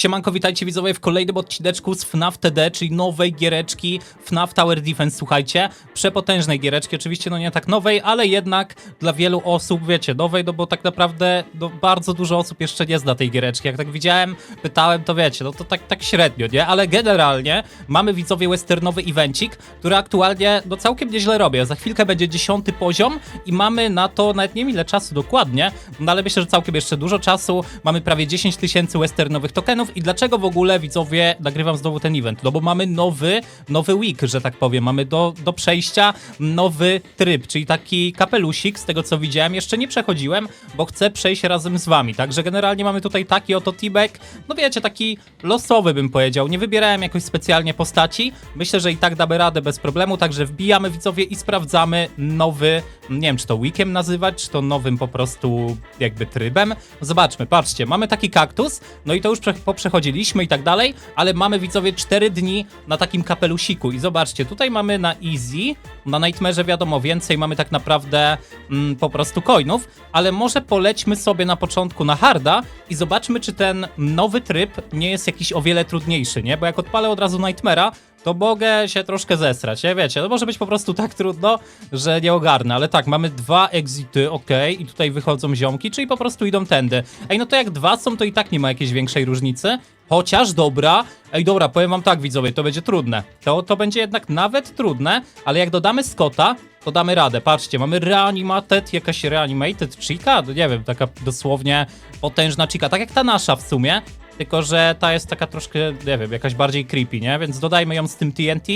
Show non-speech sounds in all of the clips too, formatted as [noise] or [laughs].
Siemanko, witajcie widzowie w kolejnym odcineczku z FNAF TD, czyli nowej giereczki FNAF Tower Defense, słuchajcie. Przepotężnej giereczki, oczywiście no nie tak nowej, ale jednak dla wielu osób, wiecie, nowej, no bo tak naprawdę no, bardzo dużo osób jeszcze nie zna tej giereczki. Jak tak widziałem, pytałem, to wiecie, no to tak, tak średnio, nie? Ale generalnie mamy widzowie westernowy evencik, który aktualnie no całkiem nieźle robię. Za chwilkę będzie dziesiąty poziom i mamy na to nawet nie wiem ile czasu dokładnie, no ale myślę, że całkiem jeszcze dużo czasu. Mamy prawie 10 tysięcy westernowych tokenów i dlaczego w ogóle widzowie nagrywam znowu ten event? No bo mamy nowy, nowy week, że tak powiem. Mamy do, do przejścia nowy tryb, czyli taki kapelusik, z tego co widziałem. Jeszcze nie przechodziłem, bo chcę przejść razem z wami. Także generalnie mamy tutaj taki oto T-Bag, no wiecie, taki losowy bym powiedział. Nie wybierałem jakoś specjalnie postaci. Myślę, że i tak damy radę bez problemu, także wbijamy widzowie i sprawdzamy nowy, nie wiem czy to weekiem nazywać, czy to nowym po prostu jakby trybem. Zobaczmy, patrzcie, mamy taki kaktus, no i to już prze poprzechodziliśmy i tak dalej, ale mamy widzowie 4 dni na takim kapelusiku i zobaczcie, tutaj mamy na easy, na Nightmare'ze wiadomo więcej, mamy tak naprawdę mm, po prostu coinów, ale może polećmy sobie na początku na harda i zobaczmy, czy ten nowy tryb nie jest jakiś o wiele trudniejszy, nie? Bo jak odpalę od razu Nightmare'a, to mogę się troszkę zesrać, nie? Wiecie, to może być po prostu tak trudno, że nie ogarnę, ale tak, mamy dwa exity, ok, i tutaj wychodzą ziomki, czyli po prostu idą tędy. Ej, no to jak dwa są, to i tak nie ma jakiejś większej różnicy, chociaż dobra, ej dobra, powiem wam tak widzowie, to będzie trudne, to, to będzie jednak nawet trudne, ale jak dodamy Scotta, to damy radę, patrzcie, mamy reanimated, jakaś reanimated chica, no nie wiem, taka dosłownie potężna chica, tak jak ta nasza w sumie, tylko że ta jest taka troszkę, nie wiem, jakaś bardziej creepy, nie? Więc dodajmy ją z tym TNT,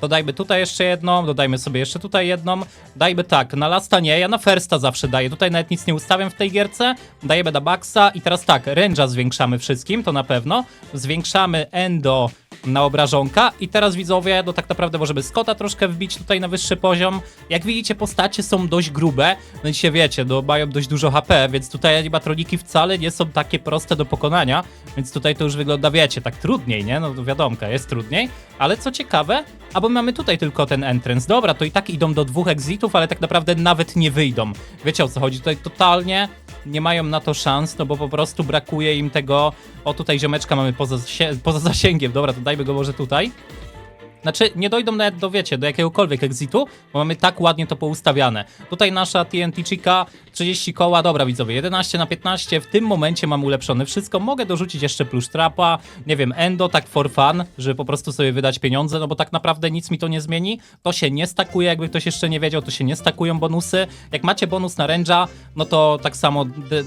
dodajmy tutaj jeszcze jedną, dodajmy sobie jeszcze tutaj jedną, dajmy tak, na lasta nie, ja na firsta zawsze daję, tutaj nawet nic nie ustawiam w tej gierce, dajemy na maxa i teraz tak, range'a zwiększamy wszystkim, to na pewno, zwiększamy endo na obrażonka i teraz widzowie, no tak naprawdę możemy Scotta troszkę wbić tutaj na wyższy poziom. Jak widzicie, postacie są dość grube, no i się wiecie, no mają dość dużo HP, więc tutaj animatroniki wcale nie są takie proste do pokonania, więc tutaj to już wygląda, wiecie, tak trudniej, nie? No to wiadomka, jest trudniej, ale co ciekawe, albo mamy tutaj tylko ten entrance. Dobra, to i tak idą do dwóch exitów, ale tak naprawdę nawet nie wyjdą. Wiecie o co chodzi? Tutaj totalnie nie mają na to szans, no bo po prostu brakuje im tego. O, tutaj ziomeczka mamy poza, poza zasięgiem. Dobra, to dajmy go może tutaj. Znaczy, nie dojdą nawet do, wiecie, do jakiegokolwiek exitu, bo mamy tak ładnie to poustawiane. Tutaj nasza TNT Chica, 30 koła, dobra widzowie, 11 na 15, w tym momencie mam ulepszone wszystko. Mogę dorzucić jeszcze plus trapa, nie wiem, endo, tak for fun, żeby po prostu sobie wydać pieniądze, no bo tak naprawdę nic mi to nie zmieni. To się nie stakuje, jakby ktoś jeszcze nie wiedział, to się nie stakują bonusy. Jak macie bonus na range'a, no to tak samo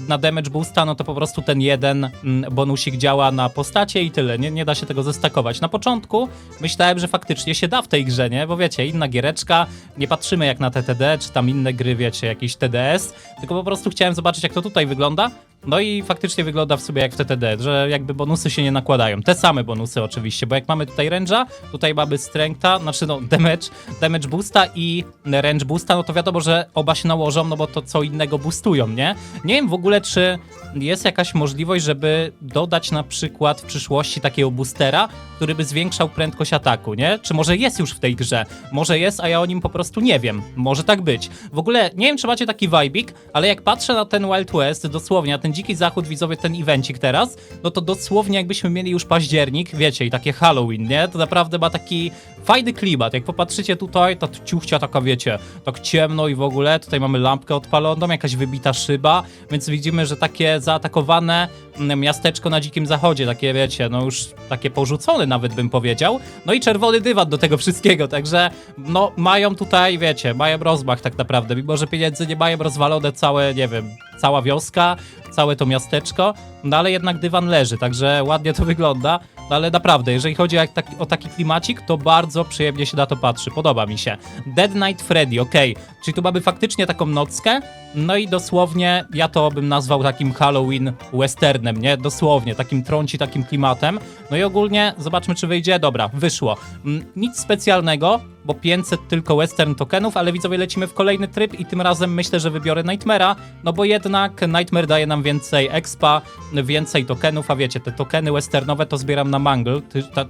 na damage boosta, no to po prostu ten jeden mm, bonusik działa na postacie i tyle, nie, nie da się tego zestakować. Na początku myślałem, że faktycznie się da w tej grze, nie? Bo wiecie, inna giereczka, nie patrzymy jak na TTD, czy tam inne gry, wiecie, jakiś TDS, tylko po prostu chciałem zobaczyć, jak to tutaj wygląda. No i faktycznie wygląda w sobie jak w TTD, że jakby bonusy się nie nakładają. Te same bonusy oczywiście, bo jak mamy tutaj range'a, tutaj mamy strengtha, znaczy no damage, damage boosta i range boosta, no to wiadomo, że oba się nałożą, no bo to co innego boostują, nie? Nie wiem w ogóle, czy jest jakaś możliwość, żeby dodać na przykład w przyszłości takiego boostera, który by zwiększał prędkość ataku, nie? Czy może jest już w tej grze? Może jest, a ja o nim po prostu nie wiem. Może tak być. W ogóle nie wiem, czy macie taki vibik, ale jak patrzę na ten Wild West, dosłownie, na ten dziki zachód, widzowie, ten evencik teraz, no to dosłownie jakbyśmy mieli już październik, wiecie, i takie Halloween, nie? To naprawdę ma taki fajny klimat. Jak popatrzycie tutaj, to ciuchcia taka, wiecie, tak ciemno i w ogóle, tutaj mamy lampkę odpaloną, jakaś wybita szyba, więc widzimy, że takie zaatakowane mm, miasteczko na dzikim zachodzie, takie wiecie, no już takie porzucone nawet bym powiedział. No i czerwony dywan do tego wszystkiego, także no mają tutaj, wiecie, mają rozmach tak naprawdę, mimo że pieniędzy nie mają rozwalone całe, nie wiem, cała wioska, całe to miasteczko, no ale jednak dywan leży, także ładnie to wygląda. No ale naprawdę, jeżeli chodzi jak tak, o taki klimacik, to bardzo przyjemnie się na to patrzy. Podoba mi się. Dead Night Freddy, okej. Czyli tu mamy faktycznie taką nockę. No i dosłownie ja to bym nazwał takim Halloween westernem, nie? Dosłownie, takim trąci, takim klimatem. No i ogólnie zobaczmy, czy wyjdzie. Dobra, wyszło. Mm, Nic specjalnego, bo 500 tylko western tokenów, ale widzowie lecimy w kolejny tryb i tym razem myślę, że wybiorę Nightmare'a, no bo jednak Nightmare daje nam więcej expa, więcej tokenów, a wiecie, te tokeny westernowe to zbieram na mangle,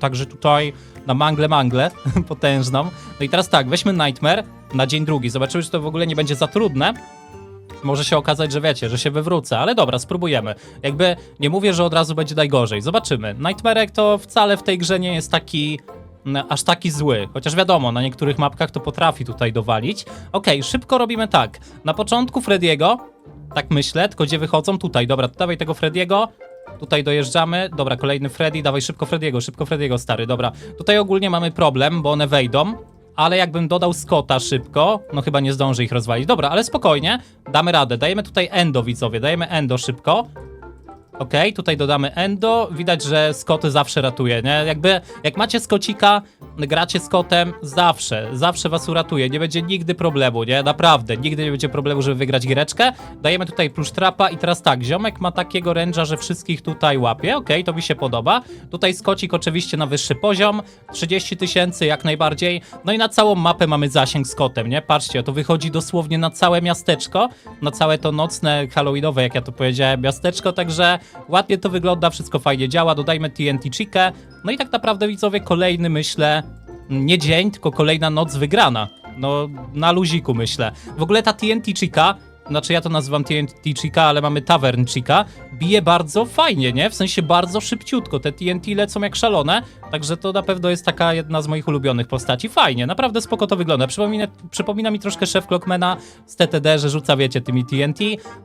także tutaj na mangle mangle [laughs] potężną. No i teraz tak, weźmy Nightmare na dzień drugi, zobaczymy, czy to w ogóle nie będzie za trudne. może się okazać, że wiecie, że się wywrócę, ale dobra, spróbujemy. Jakby nie mówię, że od razu będzie najgorzej. Zobaczymy. Nightmarek to wcale w tej grze nie jest taki mm, aż taki zły. Chociaż wiadomo, na niektórych mapkach to potrafi tutaj dowalić. Okej, szybko robimy tak. Na początku Frediego, tak myślę, tylko gdzie wychodzą? Tutaj, dobra, dawaj tego Frediego. Tutaj dojeżdżamy. Dobra, kolejny Freddy. Dawaj szybko Frediego, szybko Frediego, stary. Dobra. Tutaj ogólnie mamy problem, bo one wejdą. Ale jakbym dodał Scotta szybko, no chyba nie zdąży ich rozwalić. Dobra, ale spokojnie. Damy radę. Dajemy tutaj Endo, widzowie. Dajemy Endo szybko. Okej, tutaj dodamy Endo. Widać, że Scott zawsze ratuje, nie? Jakby, jak macie Scotcika, gracie Scottem, zawsze, zawsze was uratuje. Nie będzie nigdy problemu, nie? Naprawdę, nigdy nie będzie problemu, żeby wygrać giereczkę. Dajemy tutaj plusz trapa i teraz tak, ziomek ma takiego ręża, że wszystkich tutaj łapie. Okej, to mi się podoba. Tutaj Scotcik oczywiście na wyższy poziom. 30 tysięcy jak najbardziej. No i na całą mapę mamy zasięg z kotem, nie? Patrzcie, to wychodzi dosłownie na całe miasteczko, na całe to nocne, halloweenowe, jak ja to powiedziałem, miasteczko, także ładnie to wygląda, wszystko fajnie działa, dodajmy TNT Chikę, no i tak naprawdę widzowie kolejny, myślę, nie dzień, tylko kolejna noc wygrana. No, na luziku myślę. W ogóle ta TNT Chica, znaczy ja to nazywam TNT Chica, ale mamy Tavern Chica, bije bardzo fajnie, nie? W sensie bardzo szybciutko, te TNT lecą jak szalone, także to na pewno jest taka jedna z moich ulubionych postaci. Fajnie, naprawdę spoko to wygląda. Przypomina, przypomina mi troszkę szef Clockmana z TTD, że rzuca, wiecie, tymi TNT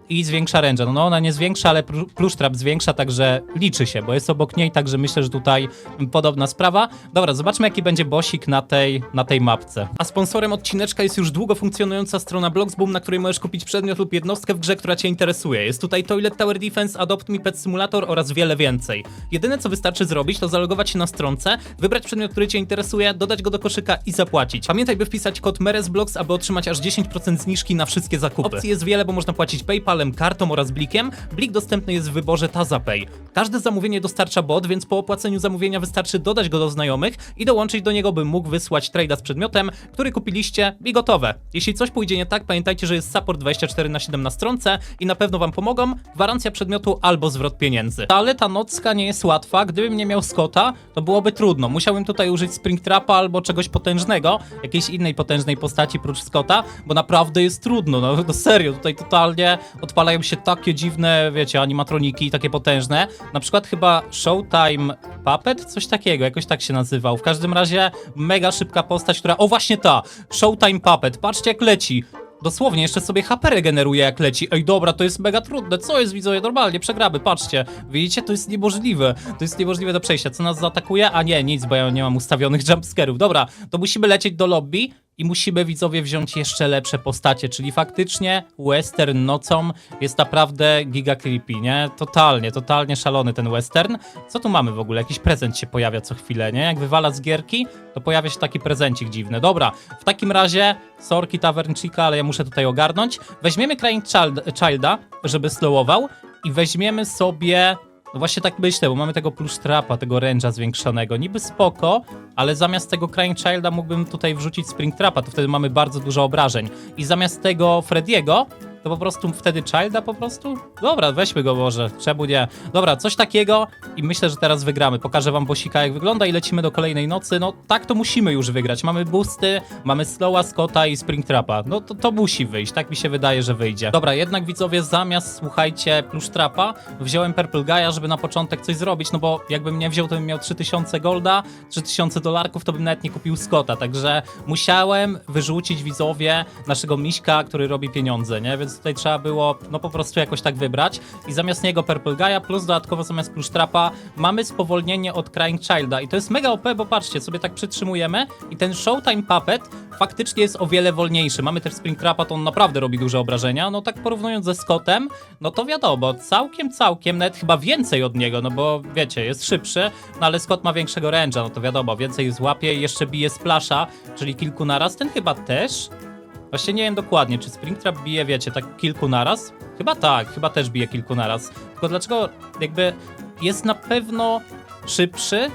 i zwiększa ręczę. No, ona nie zwiększa, ale pr- plusz trap zwiększa, także liczy się, bo jest obok niej, także myślę, że tutaj podobna sprawa. Dobra, zobaczmy jaki będzie bosik na tej, na tej mapce. A sponsorem odcineczka jest już długo funkcjonująca strona Bloxboom, na której możesz kupić przedmiot lub jednostkę w grze, która cię interesuje. Jest tutaj Toilet Tower Defense, Adopt Me Pet Simulator oraz wiele więcej. Jedyne co wystarczy zrobić, to zalogować się na stronce, wybrać przedmiot, który cię interesuje, dodać go do koszyka i zapłacić. Pamiętaj, by wpisać kod MERESBLOX, aby otrzymać aż 10% zniżki na wszystkie zakupy. Opcji jest wiele, bo można płacić PayPalem, kartą oraz blikiem. Blik dostępny jest w wyborze TazaPay. Każde zamówienie dostarcza bot, więc po opłaceniu zamówienia wystarczy dodać go do znajomych i dołączyć do niego, by mógł wysłać trade'a z przedmiotem, który kupiliście i gotowe. Jeśli coś pójdzie nie tak, pamiętajcie, że jest support 24 na 7 na stronce i na pewno wam pomogą. Gwarancja przedmiotu albo zwrot pieniędzy. Ale ta nocka nie jest łatwa. Gdybym nie miał Scotta, to byłoby trudno. Musiałbym tutaj użyć Springtrapa albo czegoś potężnego, jakiejś innej potężnej postaci prócz Scotta, bo naprawdę jest trudno. No, no serio, tutaj totalnie odpalają się takie dziwne, wiecie, animatroniki, takie potężne. Na przykład chyba Showtime Puppet, coś takiego, jakoś tak się nazywał. W każdym razie mega szybka postać, która... O, właśnie ta! Showtime Puppet. Patrzcie jak leci. Dosłownie, jeszcze sobie HP regeneruje jak leci. Ej, dobra, to jest mega trudne. Co jest, widzowie? Normalnie, przegramy, patrzcie. Widzicie? To jest niemożliwe. To jest niemożliwe do przejścia. Co nas zaatakuje? A nie, nic, bo ja nie mam ustawionych [laughs] jumpscarów. Dobra, to musimy lecieć do lobby i musimy, widzowie, wziąć jeszcze lepsze postacie, czyli faktycznie western nocą jest naprawdę giga creepy, nie? Totalnie, totalnie szalony ten western. Co tu mamy w ogóle? Jakiś prezent się pojawia co chwilę, nie? Jak wywala z gierki, to pojawia się taki prezencik dziwny. Dobra, w takim razie, sorki Tavern Chica, ale ja muszę tutaj ogarnąć. Weźmiemy Crying Child, Childa, żeby slowował i weźmiemy sobie... No właśnie tak myślę, bo mamy tego plusz trapa, tego ręża zwiększonego. Niby spoko, ale zamiast tego Crying Childa mógłbym tutaj wrzucić Spring Trapa, to wtedy mamy bardzo dużo obrażeń. I zamiast tego Frediego, to po prostu wtedy Childa po prostu? Dobra, weźmy go może, czemu nie? Dobra, coś takiego i myślę, że teraz wygramy. Pokażę wam bosika jak wygląda i lecimy do kolejnej nocy. No tak to musimy już wygrać. Mamy boosty, mamy Slowa, Scotta i Spring Trapa. No to, to musi wyjść, tak mi się wydaje, że wyjdzie. Dobra, jednak widzowie, zamiast, słuchajcie, plusz trapa, wziąłem Purple Guy'a, żeby na początek coś zrobić, no bo jakbym nie wziął, to bym miał 3000 golda, 3000 dolarków, to bym nawet nie kupił Scotta, także musiałem wyrzucić widzowie naszego miśka, który robi pieniądze, nie? Więc tutaj trzeba było, no po prostu jakoś tak wybrać i zamiast niego Purple Guy'a, plus dodatkowo zamiast plusz trapa, mamy spowolnienie od Crying Childa i to jest mega OP, bo patrzcie, sobie tak przytrzymujemy i ten Showtime Puppet faktycznie jest o wiele wolniejszy. Mamy też Springtrapa, to on naprawdę robi duże obrażenia. No tak porównując ze Scottem, no to wiadomo, całkiem, całkiem, nawet chyba więcej od niego, no bo wiecie, jest szybszy, no ale Scott ma większego range'a, no to wiadomo, więcej złapie i jeszcze bije splasha, czyli kilku naraz. Ten chyba też. Właśnie nie wiem dokładnie, czy Springtrap bije, wiecie, tak kilku naraz? Chyba tak, chyba też bije kilku naraz. Tylko dlaczego jakby jest na pewno szybszy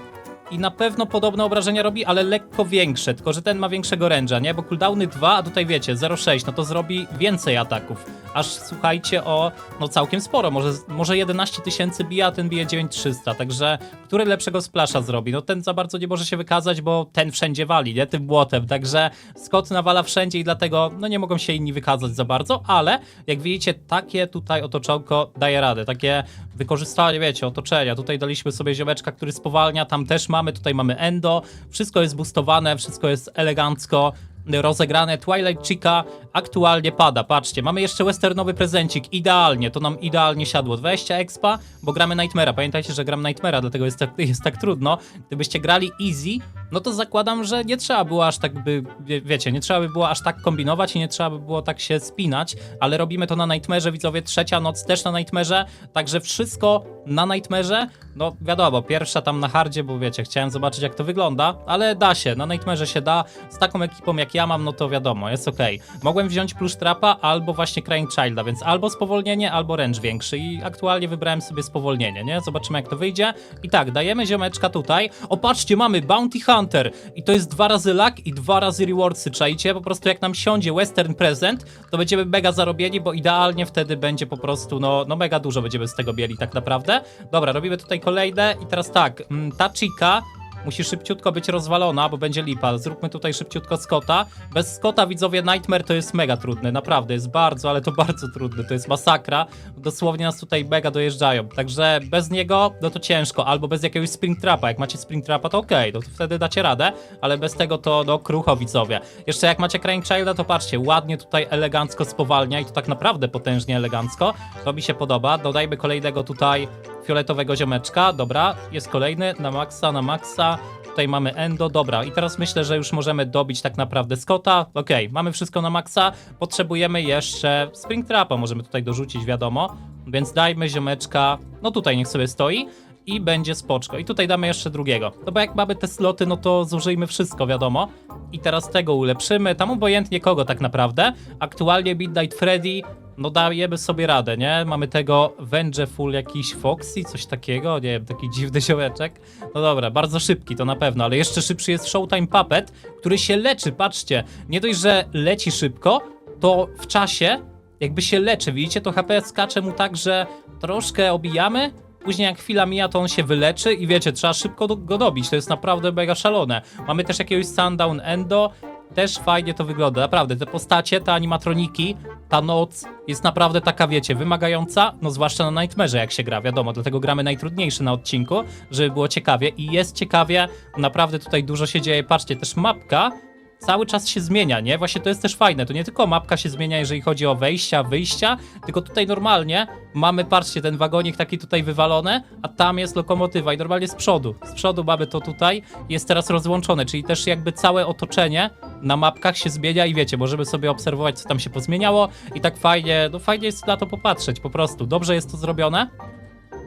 i na pewno podobne obrażenia robi, ale lekko większe, tylko że ten ma większego range'a, nie? Bo cooldowny 2, a tutaj wiecie, 0,6, no to zrobi więcej ataków. Aż słuchajcie o, no całkiem sporo, może, może 11 tysięcy bije, a ten bije 9300, także który lepszego splasha zrobi? No ten za bardzo nie może się wykazać, bo ten wszędzie wali, nie? Tym błotem, także Scott nawala wszędzie i dlatego, no nie mogą się inni wykazać za bardzo, ale jak widzicie, takie tutaj otoczonko daje radę, takie wykorzystanie, wiecie, otoczenia. Tutaj daliśmy sobie ziomeczka, który spowalnia, tam też mamy, tutaj mamy endo, wszystko jest boostowane, wszystko jest elegancko rozegrane. Twilight Chica aktualnie pada, patrzcie, mamy jeszcze westernowy prezencik, idealnie, to nam idealnie siadło. 20 expa, bo gramy Nightmare'a, pamiętajcie, że gram Nightmare'a, dlatego jest tak, [laughs] jest tak trudno. Gdybyście grali easy, no to zakładam, że nie trzeba było aż tak by, wie, wiecie, nie trzeba by było aż tak kombinować i nie trzeba by było tak się spinać, ale robimy to na Nightmare'ze, widzowie, trzecia noc też na Nightmare'ze, także wszystko na Nightmare'ze, no wiadomo, pierwsza tam na hardzie, bo wiecie, chciałem zobaczyć jak to wygląda, ale da się, na Nightmare'ze się da, z taką ekipą jak ja mam, no to wiadomo, jest okej. Mogłem wziąć plusz trapa albo właśnie Crying Childa, więc albo spowolnienie, albo range większy i aktualnie wybrałem sobie spowolnienie, nie? Zobaczymy jak to wyjdzie. I tak, dajemy ziomeczka tutaj. O, patrzcie, mamy Bounty Hunter i to jest dwa razy luck i dwa razy rewardsy, czajcie? Po prostu jak nam siądzie Western Present, to będziemy mega zarobieni, bo idealnie wtedy będzie po prostu, no, no mega dużo będziemy z tego mieli tak naprawdę. Dobra, robimy tutaj kolejne i teraz tak, mm, ta chica musi szybciutko być rozwalona, bo będzie lipa. Zróbmy tutaj szybciutko Scotta. Bez Scotta, widzowie, Nightmare to jest mega trudny, naprawdę, jest bardzo, ale to [laughs] bardzo trudny, to jest masakra. Dosłownie nas tutaj mega dojeżdżają, także bez niego, no to ciężko, albo bez jakiegoś Springtrapa. Jak macie Springtrapa, to okej, no to wtedy dacie radę, ale bez tego to, no, krucho, widzowie. Jeszcze jak macie Crying Childa, to patrzcie, ładnie tutaj elegancko spowalnia i to tak naprawdę potężnie elegancko. To mi się podoba. Dodajmy kolejnego tutaj fioletowego ziomeczka. Dobra, jest kolejny na maksa, na maksa. Tutaj mamy Endo, dobra. I teraz myślę, że już możemy dobić tak naprawdę Scotta. Okej, mamy wszystko na maksa. Potrzebujemy jeszcze Springtrapa, możemy tutaj dorzucić, wiadomo. Więc dajmy ziomeczka, no tutaj niech sobie stoi. I będzie spoczko. I tutaj damy jeszcze drugiego. No bo jak mamy te sloty, no to zużyjmy wszystko, wiadomo. I teraz tego ulepszymy. Tam obojętnie kogo tak naprawdę. Aktualnie Midnight Freddy no dajemy sobie radę, nie? Mamy tego Vengeful jakiś Foxy, coś takiego, nie wiem, taki dziwny ziołeczek. No dobra, bardzo szybki to na pewno, ale jeszcze szybszy jest Showtime Puppet, który się leczy, patrzcie. Nie dość, że leci szybko, to w czasie jakby się leczy, widzicie? To HP skacze mu tak, że troszkę obijamy, Później jak chwila mija, to on się wyleczy i wiecie, trzeba szybko go dobić. To jest naprawdę mega szalone. Mamy też jakiegoś Sundown Endo. Też fajnie to wygląda, naprawdę. Te postacie, te animatroniki, ta noc jest naprawdę taka, wiecie, wymagająca, no zwłaszcza na Nightmare'ze jak się gra, wiadomo, dlatego gramy najtrudniejszy na odcinku, żeby było ciekawie i jest ciekawie, naprawdę tutaj dużo się dzieje. Patrzcie, też mapka cały czas się zmienia, nie? Właśnie to jest też fajne. To nie tylko mapka się zmienia, jeżeli chodzi o wejścia, wyjścia, tylko tutaj normalnie mamy, patrzcie, ten wagonik taki tutaj wywalony, a tam jest lokomotywa i normalnie z przodu. Z przodu mamy to tutaj, jest teraz rozłączone, czyli też jakby całe otoczenie na mapkach się zmienia i wiecie, możemy sobie obserwować, co tam się pozmieniało i tak fajnie, no fajnie jest na to popatrzeć po prostu. Dobrze jest to zrobione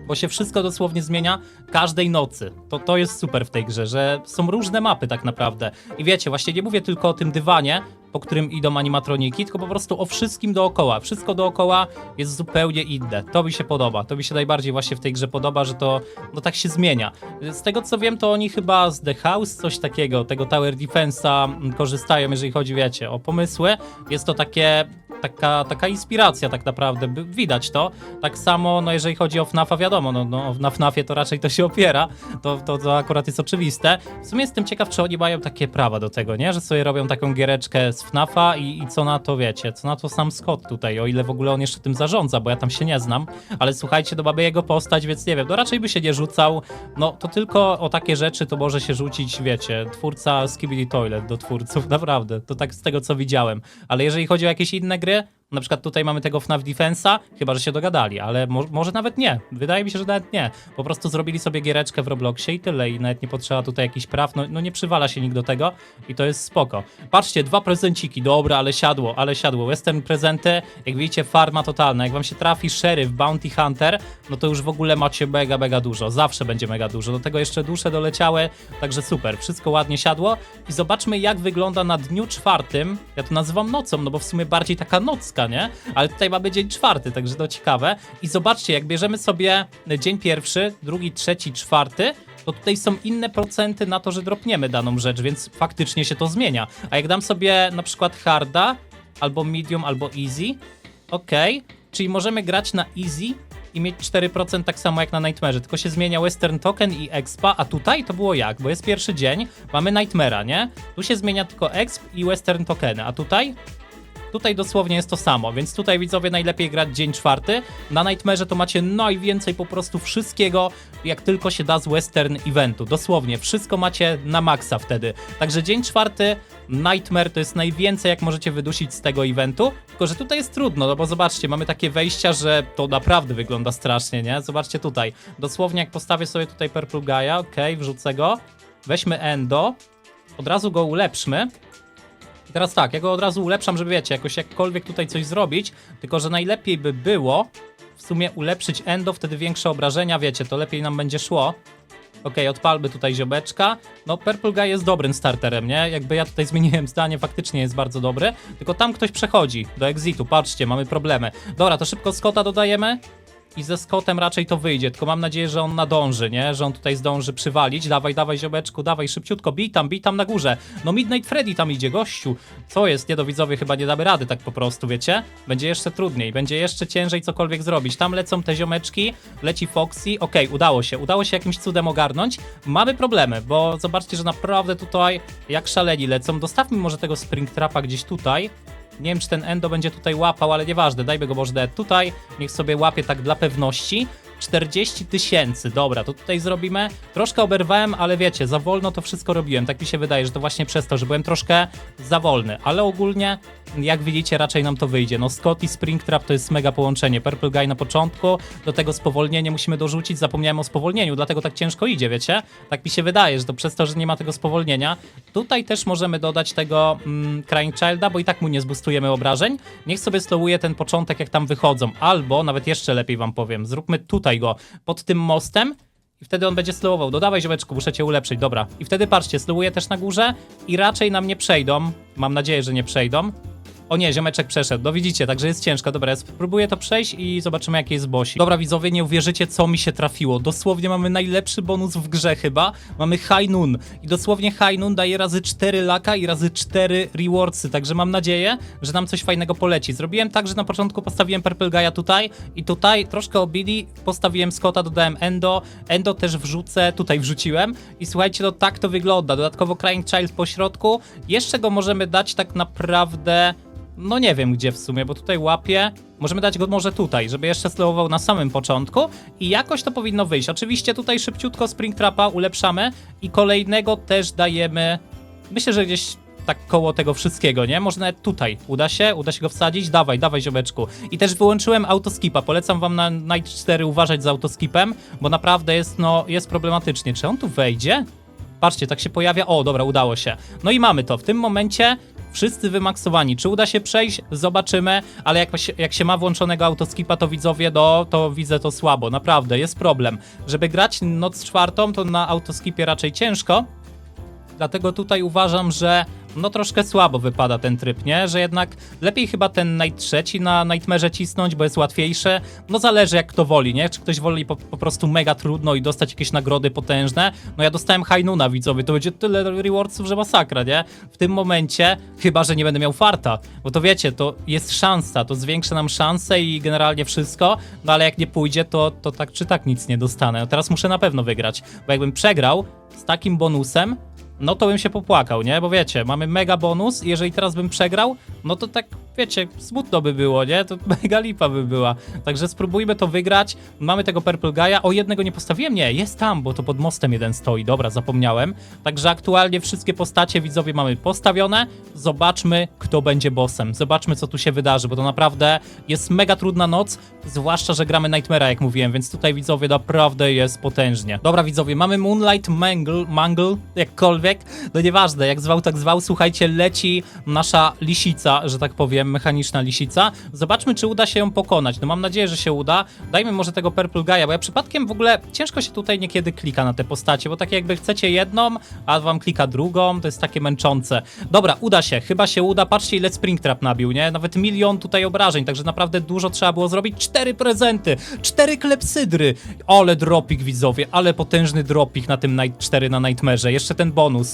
bo się wszystko dosłownie zmienia każdej nocy. To, to jest super w tej grze, że są różne mapy tak naprawdę. I wiecie, właśnie nie mówię tylko o tym dywanie, po którym idą animatroniki, tylko po prostu o wszystkim dookoła. Wszystko dookoła jest zupełnie inne. To mi się podoba. To mi się najbardziej właśnie w tej grze podoba, że to no tak się zmienia. Z tego co wiem, to oni chyba z The House coś takiego, tego Tower Defense'a mm, korzystają, jeżeli chodzi, wiecie, o pomysły. Jest to takie taka, taka inspiracja tak naprawdę, widać to. Tak samo, no jeżeli chodzi o FNAFa, wiadomo, no, no na FNAFie to raczej to się opiera, to, to, to akurat jest oczywiste. W sumie jestem ciekaw, czy oni mają takie prawa do tego, nie? Że sobie robią taką giereczkę z FNAFa i, i co na to wiecie, co na to sam Scott tutaj, o ile w ogóle on jeszcze tym zarządza, bo ja tam się nie znam, ale słuchajcie, to mamy jego postać, więc nie wiem, no raczej by się nie rzucał, no to tylko o takie rzeczy to może się rzucić, wiecie, twórca Skibidi Toilet do twórców, [laughs] naprawdę, to tak z tego co widziałem, ale jeżeli chodzi o jakieś inne gry, na przykład tutaj mamy tego FNAF Defensa, chyba że się dogadali, ale mo może nawet nie. Wydaje mi się, że nawet nie. Po prostu zrobili sobie giereczkę w Robloxie i tyle. I nawet nie potrzeba tutaj jakichś praw. No, no nie przywala się nikt do tego i to jest spoko. Patrzcie, dwa prezenciki. Dobra, ale siadło, ale siadło. Western prezenty, jak widzicie, farma totalna. Jak wam się trafi Sheriff, Bounty Hunter, no to już w ogóle macie mega, mega dużo. Zawsze będzie mega dużo. Do tego jeszcze dusze doleciały, także super. Wszystko ładnie siadło. I zobaczmy, jak wygląda na dniu czwartym. Ja to nazywam nocą, no bo w sumie bardziej taka nocka nie? Ale tutaj mamy dzień czwarty, także to ciekawe. I zobaczcie, jak bierzemy sobie dzień pierwszy, drugi, trzeci, czwarty, to tutaj są inne procenty na to, że dropniemy daną rzecz, więc faktycznie się to zmienia. A jak dam sobie na przykład harda, albo medium, albo easy, okej, czyli możemy grać na easy i mieć 4% tak samo jak na Nightmare, tylko się zmienia Western Token i Expa, a tutaj to było jak? Bo jest pierwszy dzień, mamy Nightmare'a, nie? Tu się zmienia tylko Exp i Western Tokeny, a tutaj? Tutaj dosłownie jest to samo, więc tutaj widzowie najlepiej grać dzień czwarty. Na Nightmare to macie najwięcej po prostu wszystkiego, jak tylko się da z Western Eventu. Dosłownie, wszystko macie na maksa wtedy. Także dzień czwarty, Nightmare to jest najwięcej, jak możecie wydusić z tego eventu. Tylko, że tutaj jest trudno, no bo zobaczcie, mamy takie wejścia, że to naprawdę wygląda strasznie, nie? Zobaczcie tutaj. Dosłownie jak postawię sobie tutaj Purple Gaia, okej, wrzucę go. Weźmy Endo, od razu go ulepszmy. Teraz tak, ja go od razu ulepszam, żeby wiecie, jakoś jakkolwiek tutaj coś zrobić, tylko że najlepiej by było w sumie ulepszyć endo, wtedy większe obrażenia, wiecie, to lepiej nam będzie szło. Okej, odpalmy tutaj ziobeczka. No, Purple Guy jest dobrym starterem, nie? Jakby ja tutaj [laughs] zmieniłem zdanie, faktycznie jest bardzo dobry. Tylko tam ktoś przechodzi do exitu, patrzcie, mamy problemy. Dobra, to szybko Scotta dodajemy. I ze Scottem raczej to wyjdzie, tylko mam nadzieję, że on nadąży, nie? Że on tutaj zdąży przywalić. Dawaj, dawaj, ziobeczku, dawaj, szybciutko, bij tam, bij tam na górze. No Midnight Freddy tam idzie, gościu. Co jest? Nie do chyba nie damy rady tak po prostu, wiecie? Będzie jeszcze trudniej, będzie jeszcze ciężej cokolwiek zrobić. Tam lecą te ziomeczki, leci Foxy. Okej, udało się, udało się jakimś cudem ogarnąć. Mamy problemy, bo zobaczcie, że naprawdę tutaj jak szaleni lecą. Dostawmy może tego Springtrapa gdzieś tutaj. Nie wiem, czy ten Endo będzie tutaj łapał, ale nieważne, dajmy go może tutaj. Niech sobie łapie tak dla pewności. 40 tysięcy, dobra, to tutaj zrobimy. Troszkę oberwałem, ale wiecie, za wolno to wszystko robiłem. Tak mi się wydaje, że to właśnie przez to, że byłem troszkę za wolny. Ale ogólnie, jak widzicie, raczej nam to wyjdzie. No, Scott i Springtrap to jest mega połączenie. Purple Guy na początku, do tego spowolnienie musimy dorzucić. Zapomniałem o spowolnieniu, dlatego tak ciężko idzie, wiecie? Tak mi się wydaje, że to przez to, że nie ma tego spowolnienia. Tutaj też możemy dodać tego mm, Crying Childa, bo i tak mu nie zbustujemy obrażeń. Niech sobie slowuje ten początek, jak tam wychodzą. Albo, nawet jeszcze lepiej wam powiem, zróbmy tutaj go, pod tym mostem i wtedy on będzie slowował. Dodawaj ziomeczku, muszę cię ulepszyć, dobra. I wtedy patrzcie, slowuje też na górze i raczej nam nie przejdą. Mam nadzieję, że nie przejdą. O nie, ziomeczek przeszedł. No widzicie, także jest ciężko. Dobra, ja spróbuję to przejść i zobaczymy, jaki jest bossik. Dobra, widzowie, nie uwierzycie, co mi się trafiło. Dosłownie mamy najlepszy bonus w grze chyba. Mamy High Noon. I dosłownie High Noon daje razy 4 laka i razy 4 rewardsy. Także mam nadzieję, że nam coś fajnego poleci. Zrobiłem tak, że na początku postawiłem Purple Guy'a tutaj i tutaj troszkę obili. Postawiłem Scotta, dodałem Endo. Endo też wrzucę, tutaj wrzuciłem. I słuchajcie, no tak to wygląda. Dodatkowo Crying Child po środku. Jeszcze go możemy dać tak naprawdę... No nie wiem gdzie w sumie, bo tutaj łapie. Możemy dać go może tutaj, żeby jeszcze slowował na samym początku i jakoś to powinno wyjść. Oczywiście tutaj szybciutko Springtrapa ulepszamy i kolejnego też dajemy. Myślę, że gdzieś tak koło tego wszystkiego, nie? Może nawet tutaj. Uda się? Uda się go wsadzić? Dawaj, dawaj ziomeczku. I też wyłączyłem autoskipa. Polecam wam na Night 4 uważać z autoskipem, bo naprawdę jest, no, jest problematycznie. Czy on tu wejdzie? Patrzcie, tak się pojawia. O, dobra, udało się. No i mamy to. W tym momencie wszyscy wymaksowani. Czy uda się przejść? Zobaczymy, ale jak jak się ma włączonego autoskipa, to widzowie, do, to widzę to słabo. Naprawdę, jest problem. Żeby grać noc czwartą, to na autoskipie raczej ciężko. Dlatego tutaj uważam, że no troszkę słabo wypada ten tryb, nie? Że jednak lepiej chyba ten Night na Nightmare cisnąć, bo jest łatwiejszy. No zależy jak kto woli, nie? Czy ktoś woli po, po prostu mega trudno i dostać jakieś nagrody potężne. No ja dostałem Hainuna, widzowie, to będzie tyle rewardsów, że masakra, nie? W tym momencie, chyba, że nie będę miał farta, bo to wiecie, to jest szansa, to zwiększa nam szanse i generalnie wszystko, no ale jak nie pójdzie, to, to tak czy tak nic nie dostanę. No teraz muszę na pewno wygrać, bo jakbym przegrał z takim bonusem, no to bym się popłakał, nie? Bo wiecie, mamy mega bonus i jeżeli teraz bym przegrał, no to tak, wiecie, smutno by było, nie? To [laughs] mega lipa by była. Także spróbujmy to wygrać. Mamy tego Purple Guy'a. O, jednego nie postawiłem? Nie, jest tam, bo to pod mostem jeden stoi. Dobra, zapomniałem. Także aktualnie wszystkie postacie widzowie mamy postawione. Zobaczmy, kto będzie bossem. Zobaczmy, co tu się wydarzy, bo to naprawdę jest mega trudna noc, zwłaszcza, że gramy Nightmare'a, jak mówiłem, więc tutaj widzowie naprawdę jest potężnie. Dobra, widzowie, mamy Moonlight Mangle, Mangle, jakkolwiek, no nieważne, jak zwał, tak zwał, słuchajcie, leci nasza lisica, że tak powiem, wiem, mechaniczna lisica. Zobaczmy, czy uda się ją pokonać. No mam nadzieję, że się uda. Dajmy może tego Purple Guy'a, bo ja przypadkiem w ogóle ciężko się tutaj niekiedy klika na te postacie, bo tak jakby chcecie jedną, a wam klika drugą, to jest takie męczące. Dobra, uda się, chyba się uda. Patrzcie, ile Springtrap nabił, nie? Nawet milion tutaj obrażeń, także naprawdę dużo trzeba było zrobić. Cztery prezenty, cztery klepsydry. Ale dropik, widzowie, ale potężny dropik na tym Night 4 na Nightmare'ze. Jeszcze ten bonus.